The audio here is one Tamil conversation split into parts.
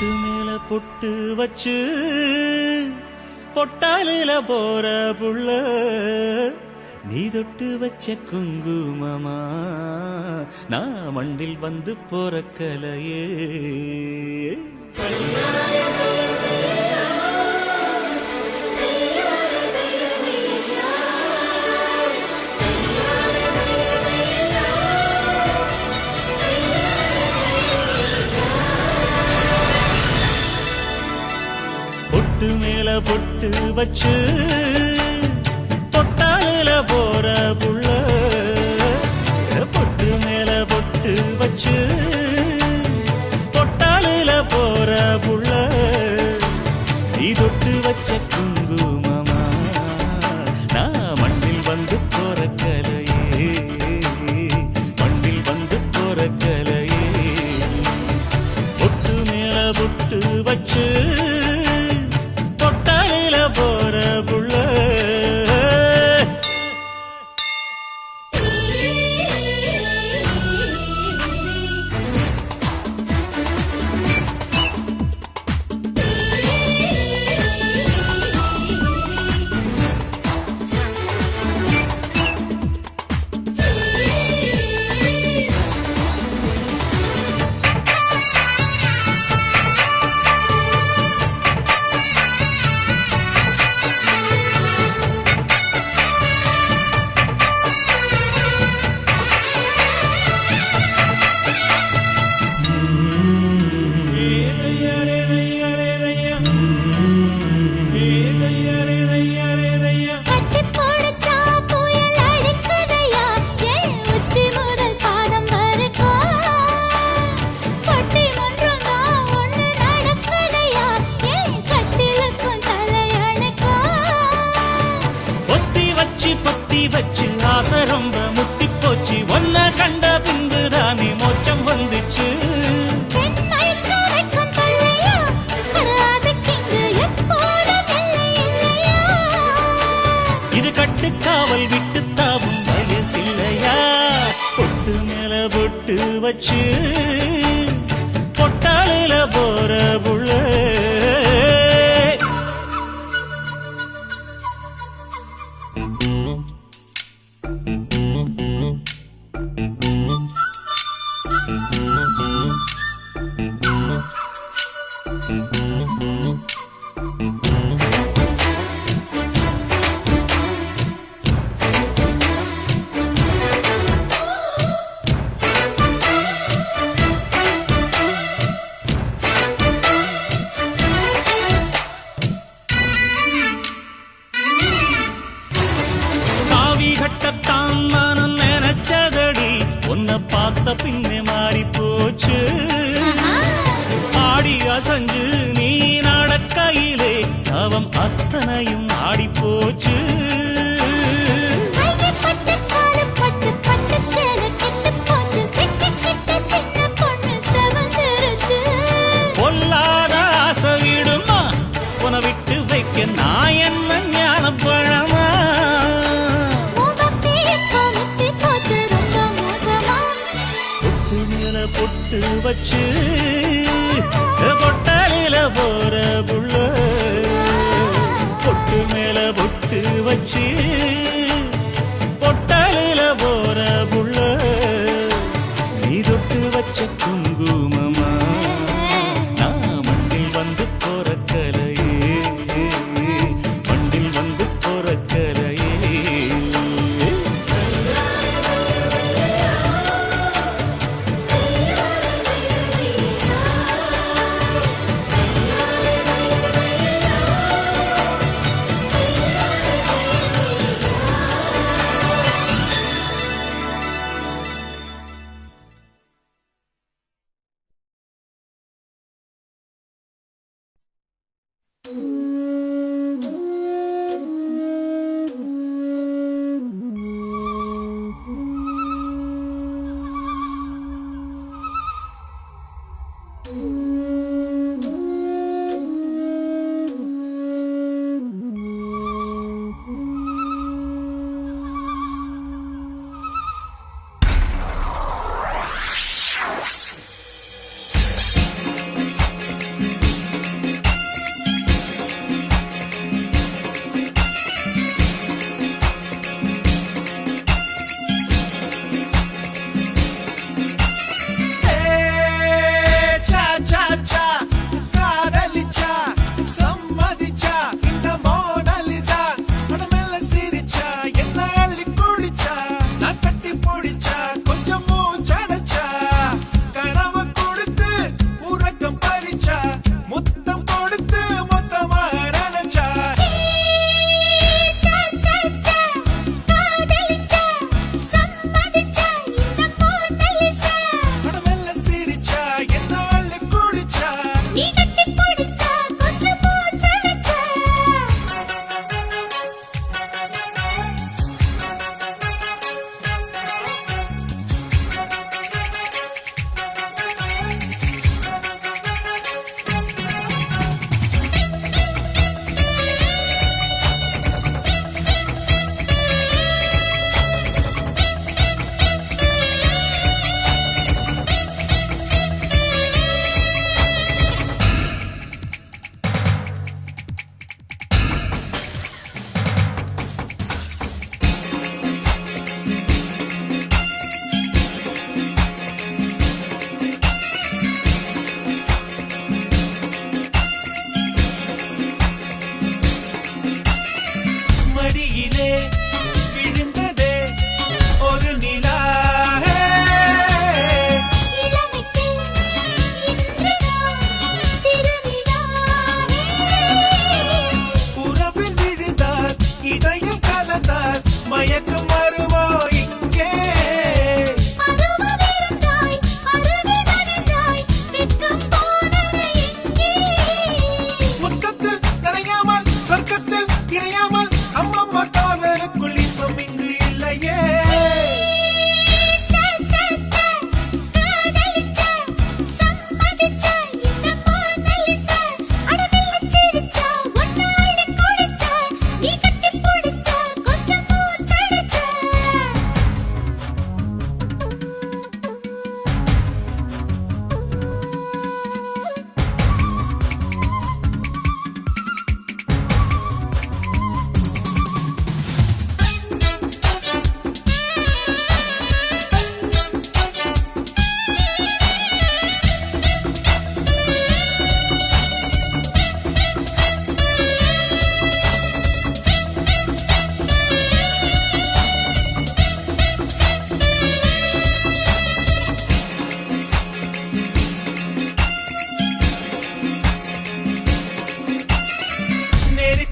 பொட்டு மேல பொட்டு வச்சு பொட்டாலில போற புள்ள நீ தொட்டு வச்ச குங்குமமா? நான் மண்டில் வந்து போற கலையே பொட்டு வச்சு பொட்டாளுல போற புள்ள. பொட்டு மேல பொட்டு வச்சு பொட்டாளுல போற புள்ள. நீ தொட்டு வச்ச அச்சம் வந்துச்சு. இது கட்டுக்காவல் விட்டு தாவும் வயசில்லையா? பொட்டு மேல பொட்டு வச்சு பொட்டாளில போற பொட்டு வச்சு பொட்டாலில போற புள்ள பொட்டு மேல பொட்டு வச்சு மடியிலே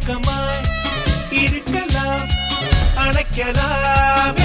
நெருக்கமாய் இருக்கலாம் அணைக்கலாம்.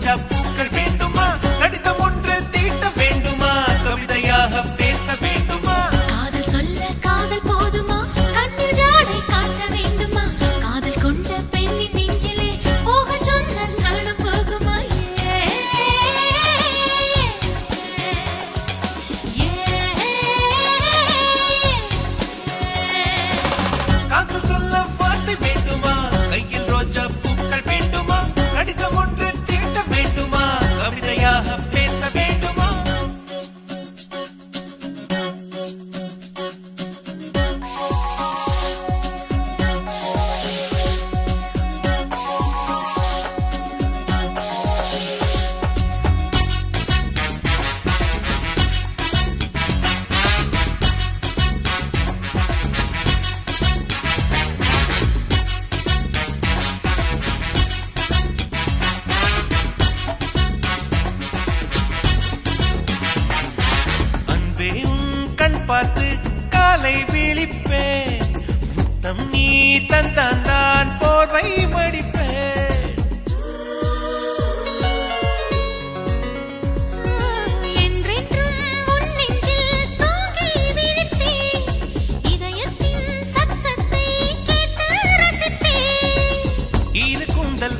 chapukal pin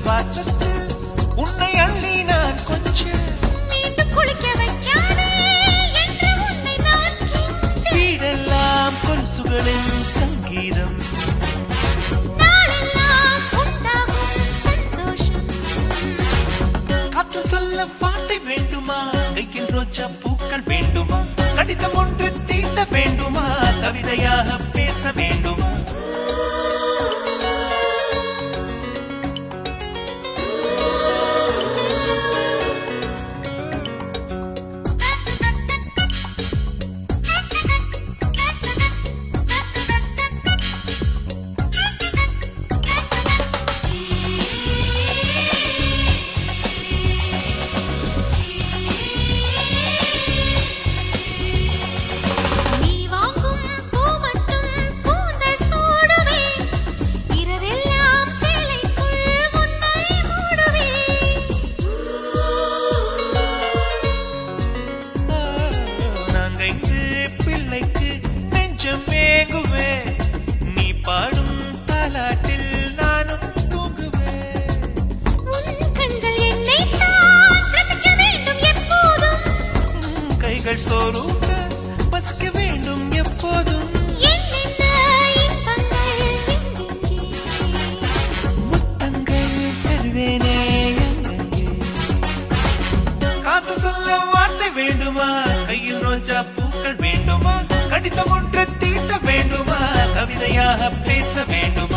பாசத்தில் உன்னை நான் கொஞ்சம் மீண்டும் குளிக்க சங்கீதம். சொல்ல வேண்டுமா? கையில் ரோஜா பூக்கள் வேண்டுமா? கடிதம் ஒன்று தீண்ட வேண்டுமா? கவிதையாக பேச வேண்டுமா? உண்மையாக பேச வேண்டும்.